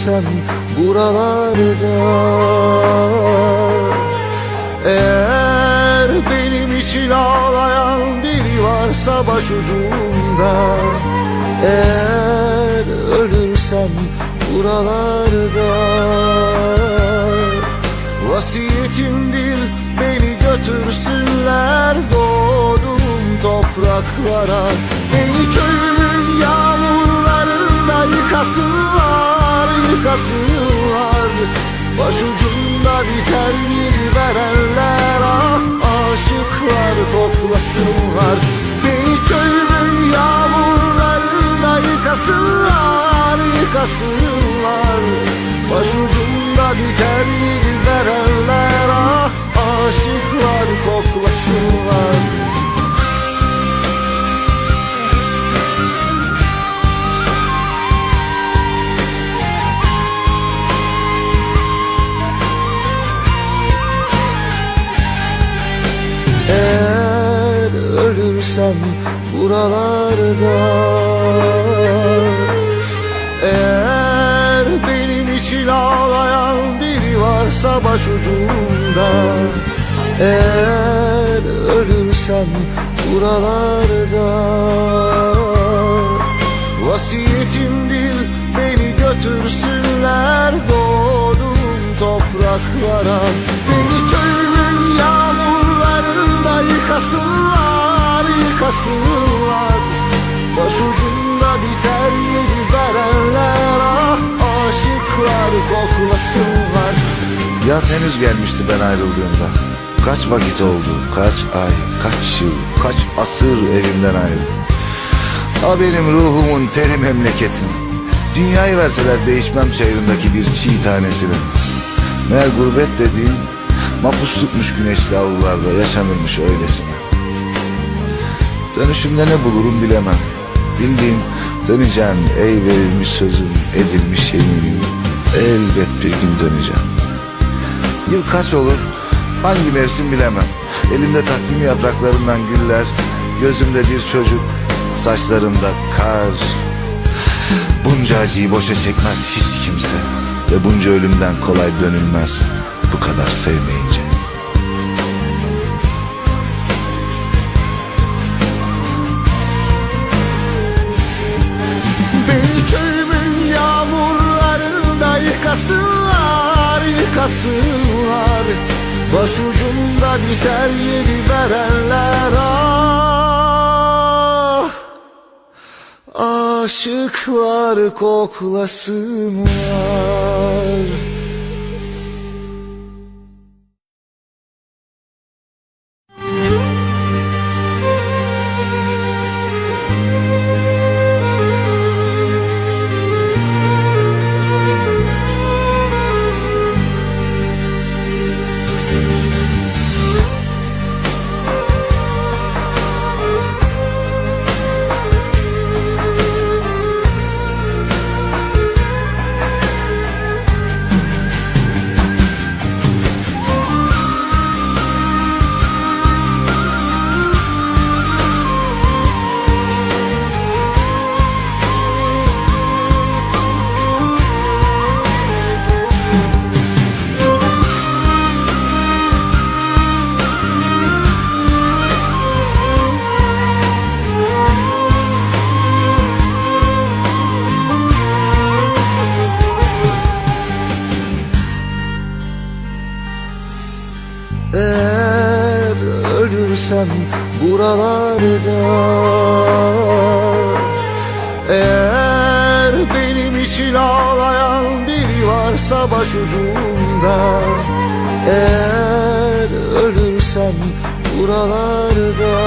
ölürsem buralarda Eğer benim için ağlayan biri varsa başucumda Eğer ölürsem buralarda Vasiyetimdir beni götürsünler doğdum topraklara. Beni köyümün yağmurlarında yıkasınlar, yıkasınlar Başucumda biter bir verenler ah aşıklar koklasınlar ölürsem buralarda. Eğer benim için ağlayan biri varsa başucumda. Eğer ölürsem buralarda. Vasiyetimdir beni götürsünler doğdum topraklara. Beni köyümün yağmurlarında yıkasınlar, yıkasınlar Başucumda biter yeri verenler ah aşıklar koklasınlar Yaz henüz gelmişti ben ayrıldığımda. Kaç vakit oldu, kaç ay, kaç yıl, kaç asır evimden ayrıldım. Ha benim ruhumun teri memleketim. Dünyayı verseler değişmem çayırındaki bir çiğ tanesine. Meğer gurbet dediğin mapus tutmuş güneşli avlularda yaşanırmış öylesine. Dönüşümde ne bulurum bilemem. Bildiğim döneceğim ey verilmiş sözüm, edilmiş yeminim. Elbet bir gün döneceğim. Yıl kaç olur? Hangi mevsim bilemem. Elimde takvim yapraklarından güller, gözümde bir çocuk, saçlarımda kar. Bunca acıyı boşa çekmez hiç kimse ve bunca ölümden kolay dönülmez bu kadar sevmeyince. Yıkasınlar Başucumda biter yeri verenler ah. Aşıklar koklasınlar. Eğer ölürsem buralarda. Eğer benim için ağlayan biri varsa başucumda Eğer ölürsem buralarda.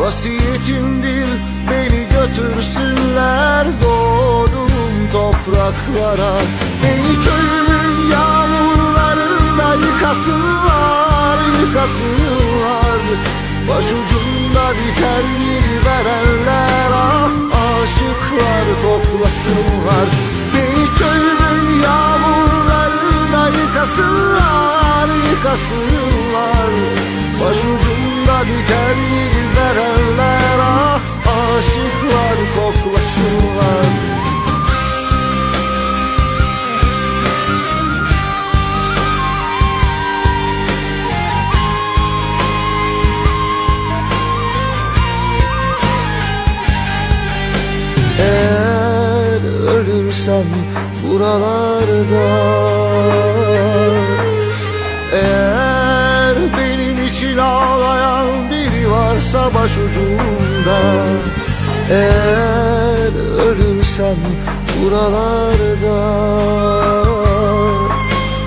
Vasiyetimdir beni götürsünler doğdum topraklara. Beni köyümün yağmurlarında yıkasınlar, yıkasınlar Başucumda biter bir verenler ah aşıklar koklasınlar ölürsem buralarda. Eğer benim için ağlayan biri varsa başucumda. Eğer ölürsem buralarda.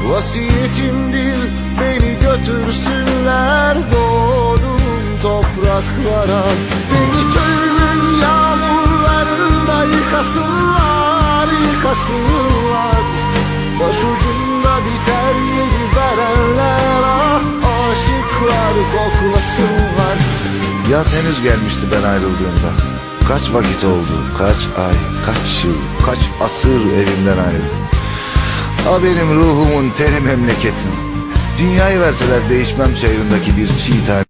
Vasiyetimdir beni götürsünler doğdum topraklara. Beni köyümün yağmurlarında yıkasınlar, yıkasınlar Başucumda biter yeri verenler ah aşıklar koklasınlar Yaz henüz gelmişti ben ayrıldığımda. Kaç vakit oldu, kaç ay, kaç yıl, kaç asır evimden ayrıldım. Ha benim ruhumun teri memleketim. Dünyayı verseler değişmem çayırındaki bir çiğ tane.